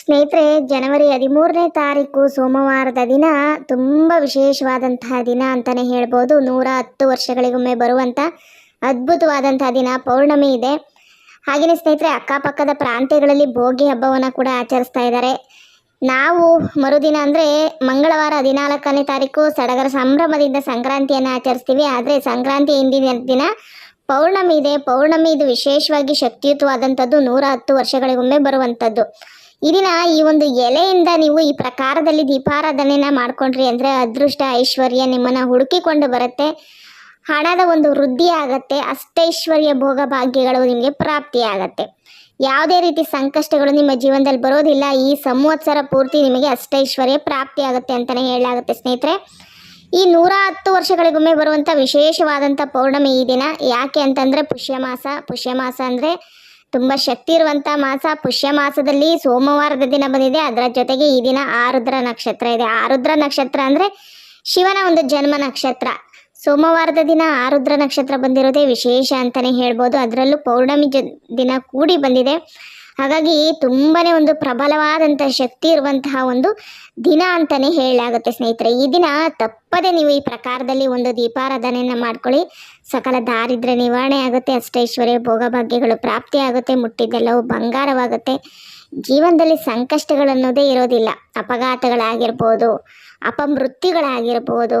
ಸ್ನೇಹಿತರೆ, ಜನವರಿ ಹದಿಮೂರನೇ ತಾರೀಕು ಸೋಮವಾರದ ದಿನ ತುಂಬ ವಿಶೇಷವಾದಂತಹ ದಿನ ಅಂತಲೇ ಹೇಳ್ಬೋದು. ನೂರ ಹತ್ತು ವರ್ಷಗಳಿಗೊಮ್ಮೆ ಬರುವಂಥ ಅದ್ಭುತವಾದಂತಹ ದಿನ, ಪೌರ್ಣಮಿ ಇದೆ. ಹಾಗೆಯೇ ಸ್ನೇಹಿತರೆ, ಅಕ್ಕಪಕ್ಕದ ಪ್ರಾಂತ್ಯಗಳಲ್ಲಿ ಭೋಗಿ ಹಬ್ಬವನ್ನು ಕೂಡ ಆಚರಿಸ್ತಾ ಇದ್ದಾರೆ. ನಾವು ಮರುದಿನ ಅಂದರೆ ಮಂಗಳವಾರ ಹದಿನಾಲ್ಕನೇ ತಾರೀಕು ಸಡಗರ ಸಂಭ್ರಮದಿಂದ ಸಂಕ್ರಾಂತಿಯನ್ನು ಆಚರಿಸ್ತೀವಿ. ಆದರೆ ಸಂಕ್ರಾಂತಿ ಹಿಂದಿನ ದಿನ ಪೌರ್ಣಮಿ ಇದೆ. ಪೌರ್ಣಮಿ ಇದು ವಿಶೇಷವಾಗಿ ಶಕ್ತಿಯುತವಾದಂಥದ್ದು. ನೂರ ಹತ್ತು ವರ್ಷಗಳಿಗೊಮ್ಮೆ ಬರುವಂಥದ್ದು. ಈ ದಿನ ಈ ಒಂದು ಎಲೆಯಿಂದ ನೀವು ಈ ಪ್ರಕಾರದಲ್ಲಿ ದೀಪಾರಾಧನೆನ ಮಾಡ್ಕೊಂಡ್ರಿ ಅಂದರೆ ಅದೃಷ್ಟ, ಐಶ್ವರ್ಯ ನಿಮ್ಮನ್ನು ಹುಡುಕಿಕೊಂಡು ಬರುತ್ತೆ. ಹಣದ ಒಂದು ವೃದ್ಧಿ ಆಗತ್ತೆ, ಅಷ್ಟೈಶ್ವರ್ಯ ಭೋಗ ಭಾಗ್ಯಗಳು ನಿಮಗೆ ಪ್ರಾಪ್ತಿ ಆಗತ್ತೆ. ಯಾವುದೇ ರೀತಿ ಸಂಕಷ್ಟಗಳು ನಿಮ್ಮ ಜೀವನದಲ್ಲಿ ಬರೋದಿಲ್ಲ, ಈ ಸಂವತ್ಸರ ಪೂರ್ತಿ ನಿಮಗೆ ಅಷ್ಟೈಶ್ವರ್ಯ ಪ್ರಾಪ್ತಿ ಆಗುತ್ತೆ ಅಂತಲೇ ಹೇಳಲಾಗುತ್ತೆ ಸ್ನೇಹಿತರೆ. ಈ ನೂರ ಹತ್ತು ವರ್ಷಗಳಿಗೊಮ್ಮೆ ಬರುವಂಥ ವಿಶೇಷವಾದಂಥ ಪೌರ್ಣಮಿ ಈ ದಿನ, ಯಾಕೆ ಅಂತಂದರೆ ಪುಷ್ಯಮಾಸ. ಪುಷ್ಯಮಾಸ ಅಂದರೆ ತುಂಬ ಶಕ್ತಿ ಇರುವಂಥ ಮಾಸ ಪುಷ್ಯ ಮಾಸದಲ್ಲಿ ಸೋಮವಾರದ ದಿನ ಬಂದಿದೆ. ಅದರ ಜೊತೆಗೆ ಈ ದಿನ ಆರುದ್ರ ನಕ್ಷತ್ರ ಇದೆ. ಆರುದ್ರ ನಕ್ಷತ್ರ ಅಂದ್ರೆ ಶಿವನ ಒಂದು ಜನ್ಮ ನಕ್ಷತ್ರ. ಸೋಮವಾರದ ದಿನ ಆರುದ್ರ ನಕ್ಷತ್ರ ಬಂದಿರೋದೇ ವಿಶೇಷ ಅಂತಾನೆ ಹೇಳ್ಬೋದು. ಅದರಲ್ಲೂ ಪೌರ್ಣಮಿ ದಿನ ಕೂಡಿ ಬಂದಿದೆ. ಹಾಗಾಗಿ ತುಂಬಾನೇ ಒಂದು ಪ್ರಬಲವಾದಂಥ ಶಕ್ತಿ ಇರುವಂತಹ ಒಂದು ದಿನ ಅಂತಲೇ ಹೇಳಲಾಗುತ್ತೆ ಸ್ನೇಹಿತರೆ. ಈ ದಿನ ತಪ್ಪದೆ ನೀವು ಈ ಪ್ರಕಾರದಲ್ಲಿ ಒಂದು ದೀಪಾರಾಧನೆಯನ್ನು ಮಾಡ್ಕೊಳ್ಳಿ. ಸಕಲ ದಾರಿದ್ರ್ಯ ನಿವಾರಣೆ ಆಗುತ್ತೆ, ಅಷ್ಟೈಶ್ವರ್ಯ ಭೋಗಭಾಗ್ಯಗಳು ಪ್ರಾಪ್ತಿ ಆಗುತ್ತೆ ಮುಟ್ಟಿದ್ದೆಲ್ಲವೂ ಬಂಗಾರವಾಗುತ್ತೆ. ಜೀವನದಲ್ಲಿ ಸಂಕಷ್ಟಗಳನ್ನೋದೇ ಇರೋದಿಲ್ಲ. ಅಪಘಾತಗಳಾಗಿರ್ಬೋದು, ಅಪಮೃತ್ಯುಗಳಾಗಿರ್ಬೋದು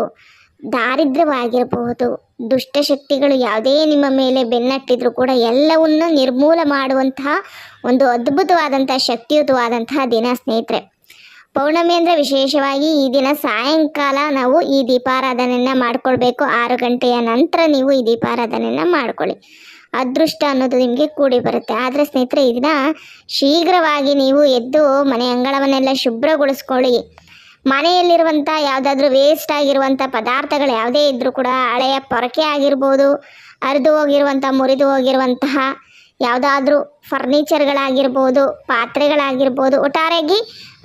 ದಾರಿದ್ರ್ಯವಾಗಿರಬಹುದು. ದುಷ್ಟಶಕ್ತಿಗಳು ಯಾವುದೇ ನಿಮ್ಮ ಮೇಲೆ ಬೆನ್ನಟ್ಟಿದ್ರು ಕೂಡ ಎಲ್ಲವನ್ನು ನಿರ್ಮೂಲ ಮಾಡುವಂತಹ ಒಂದು ಅದ್ಭುತವಾದಂತಹ ಶಕ್ತಿಯುತವಾದಂತಹ ದಿನ ಸ್ನೇಹಿತರೆ. ಪೌರ್ಣಮಿ ಅಂದರೆ ವಿಶೇಷವಾಗಿ ಈ ದಿನ ಸಾಯಂಕಾಲ ನಾವು ಈ ದೀಪಾರಾಧನೆಯನ್ನು ಮಾಡ್ಕೊಳ್ಬೇಕು. ಆರು ಗಂಟೆಯ ನಂತರ ನೀವು ಈ ದೀಪಾರಾಧನೆಯನ್ನು ಮಾಡ್ಕೊಳ್ಳಿ. ಅದೃಷ್ಟ ಅನ್ನೋದು ನಿಮಗೆ ಕೂಡಿ ಬರುತ್ತೆ. ಆದರೆ ಸ್ನೇಹಿತರೆ ಇದನ್ನ ಶೀಘ್ರವಾಗಿ ನೀವು ಎದ್ದು ಮನೆ ಅಂಗಳವನ್ನೆಲ್ಲ ಶುಭ್ರಗೊಳಿಸ್ಕೊಳ್ಳಿ. ಮನೆಯಲ್ಲಿರುವಂಥ ಯಾವುದಾದ್ರೂ ವೇಸ್ಟ್ ಆಗಿರುವಂಥ ಪದಾರ್ಥಗಳು ಯಾವುದೇ ಇದ್ದರೂ ಕೂಡ ಹಳೆಯ ಪೊರಕೆ ಆಗಿರ್ಬೋದು, ಹರಿದು ಹೋಗಿರುವಂಥ, ಮುರಿದು ಹೋಗಿರುವಂತಹ ಯಾವುದಾದ್ರೂ ಫರ್ನಿಚರ್ಗಳಾಗಿರ್ಬೋದು ಪಾತ್ರೆಗಳಾಗಿರ್ಬೋದು, ಒಟ್ಟಾರೆಯಾಗಿ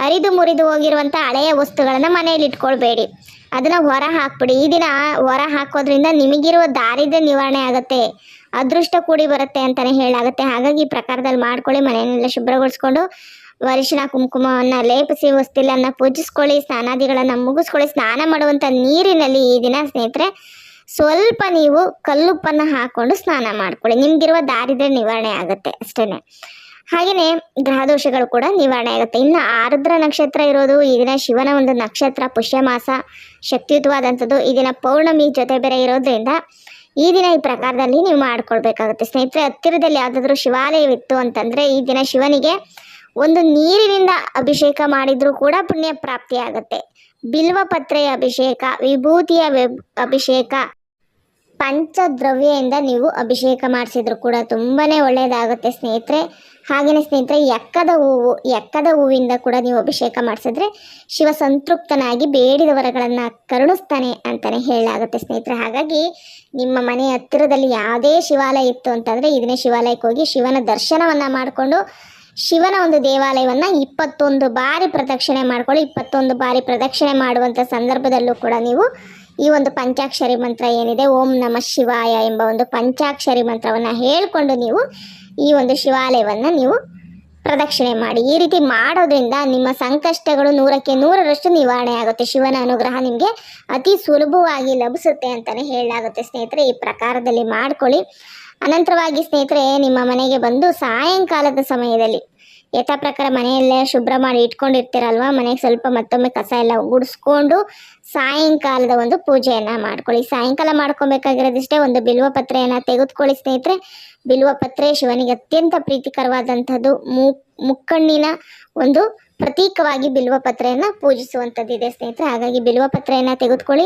ಹರಿದು ಮುರಿದು ಹೋಗಿರುವಂಥ ಹಳೆಯ ವಸ್ತುಗಳನ್ನು ಮನೆಯಲ್ಲಿ ಇಟ್ಕೊಳ್ಬೇಡಿ. ಅದನ್ನು ಹೊರ ಹಾಕ್ಬಿಡಿ. ಈ ದಿನ ಹೊರ ಹಾಕೋದ್ರಿಂದ ನಿಮಗಿರುವ ದಾರಿದ್ರ್ಯ ನಿವಾರಣೆ ಆಗುತ್ತೆ, ಅದೃಷ್ಟ ಕೂಡಿ ಬರುತ್ತೆ ಅಂತಲೇ ಹೇಳಾಗುತ್ತೆ ಹಾಗಾಗಿ ಈ ಪ್ರಕಾರದಲ್ಲಿ ಮಾಡ್ಕೊಳ್ಳಿ. ಮನೆಯನ್ನೆಲ್ಲ ಶುಭ್ರಗೊಳಿಸ್ಕೊಂಡು ಅರಿಶಿನ, ಕುಂಕುಮವನ್ನು ಲೇಪಿಸಿ, ಹೊಸ್ತಿಲನ್ನು ಪೂಜಿಸ್ಕೊಳ್ಳಿ, ಸ್ನಾನಾದಿಗಳನ್ನು ಮುಗಿಸ್ಕೊಳ್ಳಿ, ಸ್ನಾನ ಮಾಡುವಂಥ ನೀರಿನಲ್ಲಿ ಈ ದಿನ ಸ್ನೇಹಿತರೆ, ಸ್ವಲ್ಪ ನೀವು ಕಲ್ಲುಪ್ಪನ್ನು ಹಾಕ್ಕೊಂಡು ಸ್ನಾನ ಮಾಡ್ಕೊಳ್ಳಿ. ನಿಮ್ಗಿರುವ ದಾರಿದ್ರ ನಿವಾರಣೆ ಆಗುತ್ತೆ ಅಷ್ಟೇ ಹಾಗೆಯೇ ಗ್ರಹದೋಷಗಳು ಕೂಡ ನಿವಾರಣೆ ಆಗುತ್ತೆ. ಇನ್ನು ಆರುದ್ರ ನಕ್ಷತ್ರ ಇರೋದು, ಈ ದಿನ ಶಿವನ ಒಂದು ನಕ್ಷತ್ರ, ಪುಷ್ಯಮಾಸ, ಶಕ್ತಿಯುತವಾದಂಥದ್ದು, ಈ ದಿನ ಪೌರ್ಣಮಿ ಜೊತೆ ಬೇರೆ ಇರೋದ್ರಿಂದ ಈ ದಿನ ಈ ಪ್ರಕಾರದಲ್ಲಿ ನೀವು ಮಾಡ್ಕೊಳ್ಬೇಕಾಗುತ್ತೆ. ಸ್ನೇಹಿತರೆ, ಹತ್ತಿರದಲ್ಲಿ ಯಾವುದಾದ್ರೂ ಶಿವಾಲಯವಿತ್ತು ಅಂತಂದರೆ ಈ ದಿನ ಶಿವನಿಗೆ ಒಂದು ನೀರಿನಿಂದ ಅಭಿಷೇಕ ಮಾಡಿದರೂ ಕೂಡ ಪುಣ್ಯ ಪ್ರಾಪ್ತಿ ಆಗುತ್ತೆ. ಬಿಲ್ವಪತ್ರೆಯ ಅಭಿಷೇಕ, ವಿಭೂತಿಯ ಅಭಿಷೇಕ ಪಂಚದ್ರವ್ಯದಿಂದ ನೀವು ಅಭಿಷೇಕ ಮಾಡಿಸಿದ್ರು ಕೂಡ ತುಂಬಾ ಒಳ್ಳೆಯದಾಗುತ್ತೆ ಸ್ನೇಹಿತರೆ. ಹಾಗೆಯೇ ಸ್ನೇಹಿತರೆ, ಎಕ್ಕದ ಹೂವು, ಎಕ್ಕದ ಹೂವಿಂದ ಕೂಡ ನೀವು ಅಭಿಷೇಕ ಮಾಡಿಸಿದ್ರೆ ಶಿವ ಸಂತೃಪ್ತನಾಗಿ ಬೇಡಿದ ವರಗಳನ್ನು ಕರುಣಿಸ್ತಾನೆ ಅಂತಲೇ ಹೇಳಲಾಗುತ್ತೆ ಸ್ನೇಹಿತರೆ. ಹಾಗಾಗಿ ನಿಮ್ಮ ಮನೆ ಹತ್ತಿರದಲ್ಲಿ ಯಾವುದೇ ಶಿವಾಲಯ ಇತ್ತು ಅಂತಂದರೆ ಇದನ್ನೇ ಶಿವಾಲಯಕ್ಕೆ ಹೋಗಿ ಶಿವನ ದರ್ಶನವನ್ನು ಮಾಡಿಕೊಂಡು ಶಿವನ ಒಂದು ದೇವಾಲಯವನ್ನು ಇಪ್ಪತ್ತೊಂದು ಬಾರಿ ಪ್ರದಕ್ಷಿಣೆ ಮಾಡ್ಕೊಳ್ಳಿ, ಇಪ್ಪತ್ತೊಂದು ಬಾರಿ ಪ್ರದಕ್ಷಿಣೆ ಮಾಡುವಂಥ ಸಂದರ್ಭದಲ್ಲೂ ಕೂಡ ನೀವು ಈ ಒಂದು ಪಂಚಾಕ್ಷರಿ ಮಂತ್ರ ಏನಿದೆ, ಓಂ ನಮ ಶಿವಾಯ ಎಂಬ ಒಂದು ಪಂಚಾಕ್ಷರಿ ಮಂತ್ರವನ್ನು ಹೇಳಿಕೊಂಡು ನೀವು ಈ ಒಂದು ಶಿವಾಲಯವನ್ನು ನೀವು ಪ್ರದಕ್ಷಿಣೆ ಮಾಡಿ. ಈ ರೀತಿ ಮಾಡೋದ್ರಿಂದ ನಿಮ್ಮ ಸಂಕಷ್ಟಗಳು ನೂರಕ್ಕೆ ನೂರರಷ್ಟು ನಿವಾರಣೆ ಆಗುತ್ತೆ. ಶಿವನ ಅನುಗ್ರಹ ನಿಮಗೆ ಅತಿ ಸುಲಭವಾಗಿ ಲಭಿಸುತ್ತೆ ಅಂತಲೇ ಹೇಳಲಾಗುತ್ತೆ ಸ್ನೇಹಿತರೆ. ಈ ಪ್ರಕಾರದಲ್ಲಿ ಮಾಡ್ಕೊಳ್ಳಿ. ಅನಂತರವಾಗಿ ಸ್ನೇಹಿತರೆ, ನಿಮ್ಮ ಮನೆಗೆ ಬಂದು ಸಾಯಂಕಾಲದ ಸಮಯದಲ್ಲಿ ಯಥಾ ಪ್ರಕಾರ ಮನೆಯಲ್ಲೇ ಶುಭ್ರ ಮಾಡಿ ಇಟ್ಕೊಂಡಿರ್ತೀರಲ್ವ? ಮನೆಗೆ ಸ್ವಲ್ಪ ಮತ್ತೊಮ್ಮೆ ಕಸ ಎಲ್ಲ ಗುಡಿಸ್ಕೊಂಡು ಸಾಯಂಕಾಲದ ಒಂದು ಪೂಜೆಯನ್ನು ಮಾಡ್ಕೊಳ್ಳಿ. ಸಾಯಂಕಾಲ ಮಾಡ್ಕೊಬೇಕಾಗಿರೋದಿಷ್ಟೇ ಒಂದು ಬಿಲ್ವ ಪತ್ರೆಯನ್ನು ತೆಗೆದುಕೊಳ್ಳಿ ಸ್ನೇಹಿತರೆ. ಬಿಲ್ವ ಪತ್ರೆ ಶಿವನಿಗೆ ಅತ್ಯಂತ ಪ್ರೀತಿಕರವಾದಂಥದ್ದು. ಮುಕ್ಕಣ್ಣಿನ ಒಂದು ಪ್ರತೀಕವಾಗಿ ಬಿಲ್ವ ಪತ್ರೆಯನ್ನು ಪೂಜಿಸುವಂಥದ್ದಿದೆ, ಸ್ನೇಹಿತರೆ. ಹಾಗಾಗಿ ಬಿಲ್ವ ಪತ್ರೆಯನ್ನು ತೆಗೆದುಕೊಳ್ಳಿ.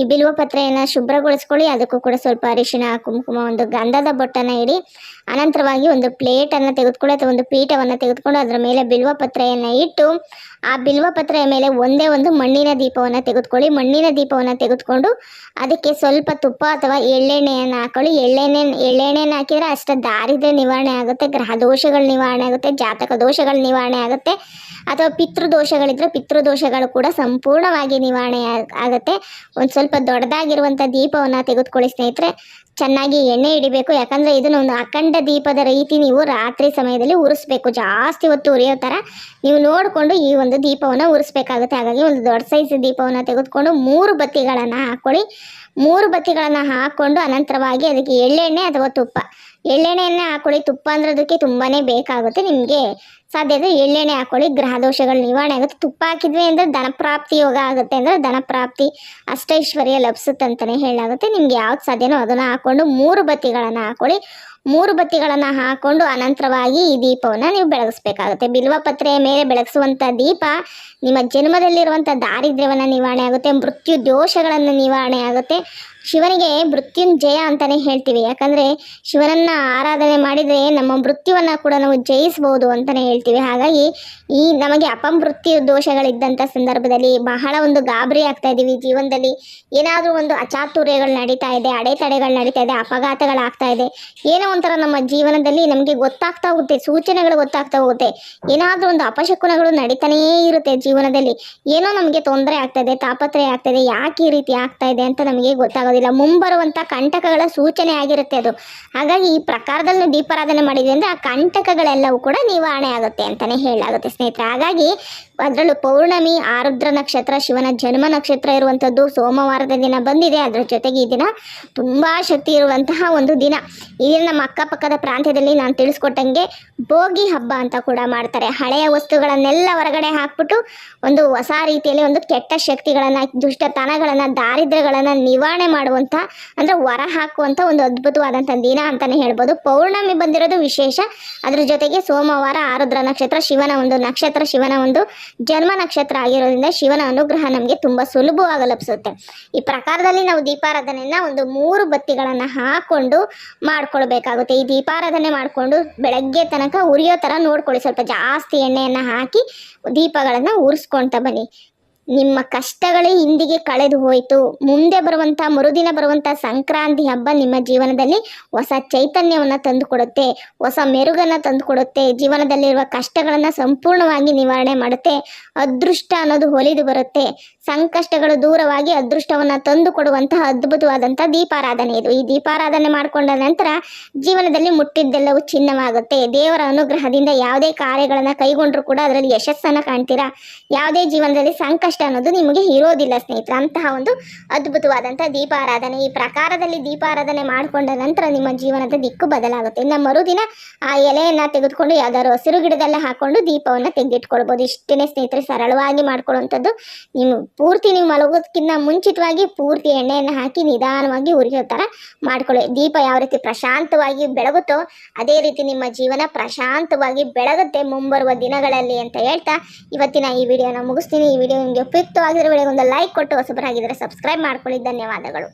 ಈ ಬಿಲ್ವ ಪತ್ರೆಯನ್ನು ಶುಭ್ರಗೊಳಿಸ್ಕೊಳ್ಳಿ. ಅದಕ್ಕೂ ಕೂಡ ಸ್ವಲ್ಪ ಅರಿಶಿನ ಕುಂಕುಮ, ಒಂದು ಗಂಧದ ಬೊಟ್ಟನ್ನು ಇಡಿ. ಅನಂತರವಾಗಿ ಒಂದು ಪ್ಲೇಟನ್ನು ತೆಗೆದುಕೊಳ್ಳಿ ಅಥವಾ ಒಂದು ಪೀಠವನ್ನು ತೆಗೆದುಕೊಂಡು ಅದರ ಮೇಲೆ ಬಿಲ್ವ ಪತ್ರೆಯನ್ನು ಇಟ್ಟು ಆ ಬಿಲ್ವ ಪತ್ರೆಯ ಮೇಲೆ ಒಂದೇ ಒಂದು ಮಣ್ಣಿನ ದೀಪವನ್ನು ತೆಗೆದುಕೊಳ್ಳಿ. ಮಣ್ಣಿನ ದೀಪವನ್ನು ತೆಗೆದುಕೊಂಡು ಅದಕ್ಕೆ ಸ್ವಲ್ಪ ತುಪ್ಪ ಅಥವಾ ಎಳ್ಳೆಣ್ಣೆಯನ್ನು ಹಾಕೊಳ್ಳಿ. ಎಳ್ಳೆಣ್ಣೆ, ಎಳ್ಳೆಣ್ಣೆಯನ್ನು ಹಾಕಿದರೆ ಅಷ್ಟ ದಾರಿದ್ರ್ಯ ನಿವಾರಣೆ ಆಗುತ್ತೆ, ಗ್ರಹ ದೋಷಗಳ ನಿವಾರಣೆ ಆಗುತ್ತೆ, ಜಾತಕ ದೋಷಗಳ ನಿವಾರಣೆ ಆಗುತ್ತೆ, ಅಥವಾ ಪಿತೃದೋಷಗಳಿದ್ರೆ ಪಿತೃದೋಷಗಳು ಕೂಡ ಸಂಪೂರ್ಣವಾಗಿ ನಿವಾರಣೆ ಆಗುತ್ತೆ. ಒಂದು ಸ್ವಲ್ಪ ದೊಡ್ಡದಾಗಿರುವಂಥ ದೀಪವನ್ನು ತೆಗೆದುಕೊಳ್ಳಿ ಸ್ನೇಹಿತರೆ. ಚೆನ್ನಾಗಿ ಎಣ್ಣೆ ಹಿಡಿಬೇಕು. ಯಾಕಂದರೆ ಇದನ್ನು ಒಂದು ಅಖಂಡ ದೀಪದ ರೀತಿ ನೀವು ರಾತ್ರಿ ಸಮಯದಲ್ಲಿ ಉರಿಸ್ಬೇಕು. ಜಾಸ್ತಿ ಹೊತ್ತು ಉರಿಯೋ ಥರ ನೀವು ನೋಡಿಕೊಂಡು ಈ ಒಂದು ದೀಪವನ್ನು ಉರಿಸ್ಬೇಕಾಗುತ್ತೆ. ಹಾಗಾಗಿ ಒಂದು ದೊಡ್ಡ ಸೈಜ್ ದೀಪವನ್ನು ತೆಗೆದುಕೊಂಡು ಮೂರು ಬತ್ತಿಗಳನ್ನು ಹಾಕ್ಕೊಳ್ಳಿ. ಮೂರು ಬತ್ತಿಗಳನ್ನು ಹಾಕ್ಕೊಂಡು ಅನಂತರವಾಗಿ ಅದಕ್ಕೆ ಎಳ್ಳೆಣ್ಣೆ ಅಥವಾ ತುಪ್ಪ. ಎಳ್ಳೆಣ್ಣೆಯನ್ನೇ ಹಾಕ್ಕೊಳ್ಳಿ. ತುಪ್ಪ ಅಂದ್ರೆ ಅದಕ್ಕೆ ತುಂಬಾ ಬೇಕಾಗುತ್ತೆ ನಿಮಗೆ. ಸಾಧ್ಯ ಇದ್ರೆ ಎಳ್ಳೆಣ್ಣೆ ಹಾಕ್ಕೊಳ್ಳಿ ಗ್ರಹ ದೋಷಗಳ ನಿವಾರಣೆ ಆಗುತ್ತೆ. ತುಪ್ಪ ಹಾಕಿದ್ವಿ ಅಂದರೆ ಧನಪ್ರಾಪ್ತಿ ಯೋಗ ಆಗುತ್ತೆ ಅಂದರೆ ಧನಪ್ರಾಪ್ತಿ ಅಷ್ಟೈಶ್ವರ್ಯ ಲಭಿಸುತ್ತಂತಲೇ ಹೇಳಾಗುತ್ತೆ ನಿಮ್ಗೆ ಯಾವ್ದು ಸಾಧ್ಯನೋ ಅದನ್ನು ಹಾಕ್ಕೊಂಡು ಮೂರು ಬತ್ತಿಗಳನ್ನು ಹಾಕ್ಕೊಳ್ಳಿ ಮೂರು ಬತ್ತಿಗಳನ್ನು ಹಾಕ್ಕೊಂಡು ಅನಂತರವಾಗಿ ಈ ದೀಪವನ್ನು ನೀವು ಬೆಳಗಿಸ್ಬೇಕಾಗುತ್ತೆ. ಬಿಲ್ವಪತ್ರೆಯ ಮೇಲೆ ಬೆಳಗಿಸುವಂಥ ದೀಪ ನಿಮ್ಮ ಜನ್ಮದಲ್ಲಿರುವಂಥ ದಾರಿದ್ರ್ಯವನ್ನು ನಿವಾರಣೆ ಆಗುತ್ತೆ, ಮೃತ್ಯು ದೋಷಗಳನ್ನು ನಿವಾರಣೆ ಆಗುತ್ತೆ. ಶಿವನಿಗೆ ಮೃತ್ಯುಂಜಯ ಅಂತಲೇ ಹೇಳ್ತೀವಿ. ಯಾಕಂದರೆ ಶಿವನನ್ನು ಆರಾಧನೆ ಮಾಡಿದರೆ ನಮ್ಮ ಮೃತ್ಯುವನ್ನು ಕೂಡ ನಾವು ಜಯಿಸ್ಬೋದು ಅಂತಲೇ ಹೇಳ್ತೀವಿ. ಹಾಗಾಗಿ ಈ ನಮಗೆ ಅಪಮೃತ್ಯು ದೋಷಗಳಿದ್ದಂಥ ಸಂದರ್ಭದಲ್ಲಿ ಬಹಳ ಒಂದು ಗಾಬರಿ ಆಗ್ತಾ ಇದ್ದೀವಿ ಜೀವನದಲ್ಲಿ. ಏನಾದರೂ ಒಂದು ಅಚಾತುರ್ಯಗಳು ನಡೀತಾ ಇದೆ, ಅಡೆತಡೆಗಳು ನಡೀತಾ ಇದೆ ಅಪಘಾತಗಳಾಗ್ತಾ ಇದೆ. ಏನೋ ಒಂಥರ ನಮ್ಮ ಜೀವನದಲ್ಲಿ ನಮಗೆ ಗೊತ್ತಾಗ್ತಾ ಹೋಗುತ್ತೆ, ಸೂಚನೆಗಳು ಗೊತ್ತಾಗ್ತಾ ಹೋಗುತ್ತೆ. ಏನಾದರೂ ಒಂದು ಅಪಶಕುನಗಳು ನಡೀತಾನೇ ಇರುತ್ತೆ ಜೀವನದಲ್ಲಿ. ಏನೋ ನಮಗೆ ತೊಂದರೆ ಆಗ್ತಾ ಇದೆ, ತಾಪತ್ರಯ ಆಗ್ತಾ ಇದೆ, ಯಾಕೆ ಈ ರೀತಿ ಆಗ್ತಾ ಇದೆ ಅಂತ ನಮಗೆ ಗೊತ್ತಾಗೋದಿಲ್ಲ ಮುಂಬರುವಂಥ ಕಂಟಕಗಳ ಸೂಚನೆ ಆಗಿರುತ್ತೆ ಅದು. ಹಾಗಾಗಿ ಈ ಪ್ರಕಾರದಲ್ಲಿ ದೀಪಾರಾಧನೆ ಮಾಡಿದ್ರಿಂದ ಆ ಕಂಟಕಗಳೆಲ್ಲವೂ ಕೂಡ ನಿವಾರಣೆ ಆಗುತ್ತೆ ಅಂತಲೇ ಹೇಳಲಾಗುತ್ತೆ ಸ್ನೇಹಿತರೆ. ಹಾಗಾಗಿ ಅದರಲ್ಲೂ ಪೌರ್ಣಮಿ, ಆರುದ್ರ ನಕ್ಷತ್ರ, ಶಿವನ ಜನ್ಮ ನಕ್ಷತ್ರ ಇರುವಂಥದ್ದು ಸೋಮವಾರದ ದಿನ ಬಂದಿದೆ. ಅದರ ಜೊತೆಗೆ ಈ ದಿನ ತುಂಬ ಶಕ್ತಿ ಇರುವಂತಹ ಒಂದು ದಿನ. ಈ ನಮ್ಮ ಅಕ್ಕಪಕ್ಕದ ಪ್ರಾಂತ್ಯದಲ್ಲಿ ನಾನು ತಿಳಿಸ್ಕೊಟ್ಟಂಗೆ ಭೋಗಿ ಹಬ್ಬ ಅಂತ ಕೂಡ ಮಾಡ್ತಾರೆ. ಹಳೆಯ ವಸ್ತುಗಳನ್ನೆಲ್ಲ ಹೊರಗಡೆ ಹಾಕ್ಬಿಟ್ಟು ಒಂದು ಹೊಸ ರೀತಿಯಲ್ಲಿ ಒಂದು ಕೆಟ್ಟ ಶಕ್ತಿಗಳನ್ನು, ದುಷ್ಟತನಗಳನ್ನು, ದಾರಿದ್ರ್ಯಗಳನ್ನು ನಿವಾರಣೆ ಮಾಡುವಂಥ, ಅಂದರೆ ಹೊರ ಹಾಕುವಂಥ ಒಂದು ಅದ್ಭುತವಾದಂಥ ದಿನ ಅಂತಲೇ ಹೇಳ್ಬೋದು. ಪೌರ್ಣಮಿ ಬಂದಿರೋದು ವಿಶೇಷ. ಅದರ ಜೊತೆಗೆ ಸೋಮವಾರ, ಆರುದ್ರ ನಕ್ಷತ್ರ, ಶಿವನ ಒಂದು ನಕ್ಷತ್ರ, ಶಿವನ ಒಂದು ಜನ್ಮ ನಕ್ಷತ್ರ ಆಗಿರೋದ್ರಿಂದ ಶಿವನ ಅನುಗ್ರಹ ನಮಗೆ ತುಂಬ ಸುಲಭವಾಗಿ ಲಭಿಸುತ್ತೆ. ಈ ಪ್ರಕಾರದಲ್ಲಿ ನಾವು ದೀಪಾರಾಧನೆಯನ್ನ ಒಂದು ಮೂರು ಬತ್ತಿಗಳನ್ನು ಹಾಕೊಂಡು ಮಾಡ್ಕೊಳ್ಬೇಕಾಗುತ್ತೆ. ಈ ದೀಪಾರಾಧನೆ ಮಾಡಿಕೊಂಡು ಬೆಳಗ್ಗೆ ತನಕ ಉರಿಯೋ ಥರ ನೋಡ್ಕೊಳ್ಳಿ. ಸ್ವಲ್ಪ ಜಾಸ್ತಿ ಎಣ್ಣೆಯನ್ನು ಹಾಕಿ ದೀಪಗಳನ್ನು ಉರಿಸ್ಕೊಳ್ತಾ ಬನ್ನಿ. ನಿಮ್ಮ ಕಷ್ಟಗಳೇ ಇಂದಿಗೆ ಕಳೆದು ಹೋಯಿತು. ಮುಂದೆ ಬರುವಂಥ, ಮರುದಿನ ಬರುವಂಥ ಸಂಕ್ರಾಂತಿ ಹಬ್ಬ ನಿಮ್ಮ ಜೀವನದಲ್ಲಿ ಹೊಸ ಚೈತನ್ಯವನ್ನು ತಂದುಕೊಡುತ್ತೆ. ಹೊಸ ಮೆರುಗನ್ನು ತಂದುಕೊಡುತ್ತೆ. ಜೀವನದಲ್ಲಿರುವ ಕಷ್ಟಗಳನ್ನು ಸಂಪೂರ್ಣವಾಗಿ ನಿವಾರಣೆ ಮಾಡುತ್ತೆ. ಅದೃಷ್ಟ ಅನ್ನೋದು ಹೊಲಿದು ಬರುತ್ತೆ. ಸಂಕಷ್ಟಗಳು ದೂರವಾಗಿ ಅದೃಷ್ಟವನ್ನು ತಂದು ಕೊಡುವಂತಹ ಅದ್ಭುತವಾದಂತಹ ದೀಪಾರಾಧನೆ ಇದು. ಈ ದೀಪಾರಾಧನೆ ಮಾಡಿಕೊಂಡ ನಂತರ ಜೀವನದಲ್ಲಿ ಮುಟ್ಟಿದ್ದೆಲ್ಲವೂ ಚಿನ್ನವಾಗುತ್ತೆ. ದೇವರ ಅನುಗ್ರಹದಿಂದ ಯಾವುದೇ ಕಾರ್ಯಗಳನ್ನು ಕೈಗೊಂಡ್ರೂ ಕೂಡ ಅದರಲ್ಲಿ ಯಶಸ್ಸನ್ನು ಕಾಣ್ತೀರಾ? ಯಾವುದೇ ಜೀವನದಲ್ಲಿ ಸಂಕಷ್ಟ ಅನ್ನೋದು ನಿಮಗೆ ಇರೋದಿಲ್ಲ ಸ್ನೇಹಿತರೆ. ಅಂತಹ ಒಂದು ಅದ್ಭುತವಾದಂಥ ದೀಪಾರಾಧನೆ. ಈ ಪ್ರಕಾರದಲ್ಲಿ ದೀಪಾರಾಧನೆ ಮಾಡಿಕೊಂಡ ನಂತರ ನಿಮ್ಮ ಜೀವನದ ದಿಕ್ಕು ಬದಲಾಗುತ್ತೆ. ಇನ್ನು ಮರುದಿನ ಆ ಎಲೆಯನ್ನು ತೆಗೆದುಕೊಂಡು ಯಾವ್ದಾದ್ರು ಹಸಿರು ಗಿಡದಲ್ಲೇ ಹಾಕೊಂಡು ದೀಪವನ್ನು ತೆಗೆದಿಟ್ಕೊಳ್ಬೋದು. ಇಷ್ಟೇ ಸ್ನೇಹಿತರೆ, ಸರಳವಾಗಿ ಮಾಡ್ಕೊಳ್ಳುವಂಥದ್ದು ನೀವು ಪೂರ್ತಿ ನೀವು ಮಲಗೋದಕ್ಕಿಂತ ಮುಂಚಿತವಾಗಿ ಪೂರ್ತಿ ಎಣ್ಣೆಯನ್ನು ಹಾಕಿ ನಿಧಾನವಾಗಿ ಉರಿಯೋ ಥರ ಮಾಡ್ಕೊಳ್ಳಿ. ದೀಪ ಯಾವ ರೀತಿ ಪ್ರಶಾಂತವಾಗಿ ಬೆಳಗುತ್ತೋ ಅದೇ ರೀತಿ ನಿಮ್ಮ ಜೀವನ ಪ್ರಶಾಂತವಾಗಿ ಬೆಳಗುತ್ತೆ ಮುಂಬರುವ ದಿನಗಳಲ್ಲಿ ಅಂತ ಹೇಳ್ತಾ ಇವತ್ತಿನ ಈ ವಿಡಿಯೋನ ಮುಗಿಸ್ತೀನಿ. ಈ ವಿಡಿಯೋ ನಿಮಗೆ ಉಪಯುಕ್ತವಾಗಿರೋ ವಿಡಿಯೋಗೆ ಒಂದು ಲೈಕ್ ಕೊಟ್ಟು ಹೊಸಬರಾಗಿದ್ದರೆ ಸಬ್ಸ್ಕ್ರೈಬ್ ಮಾಡ್ಕೊಳ್ಳಿ. ಧನ್ಯವಾದಗಳು.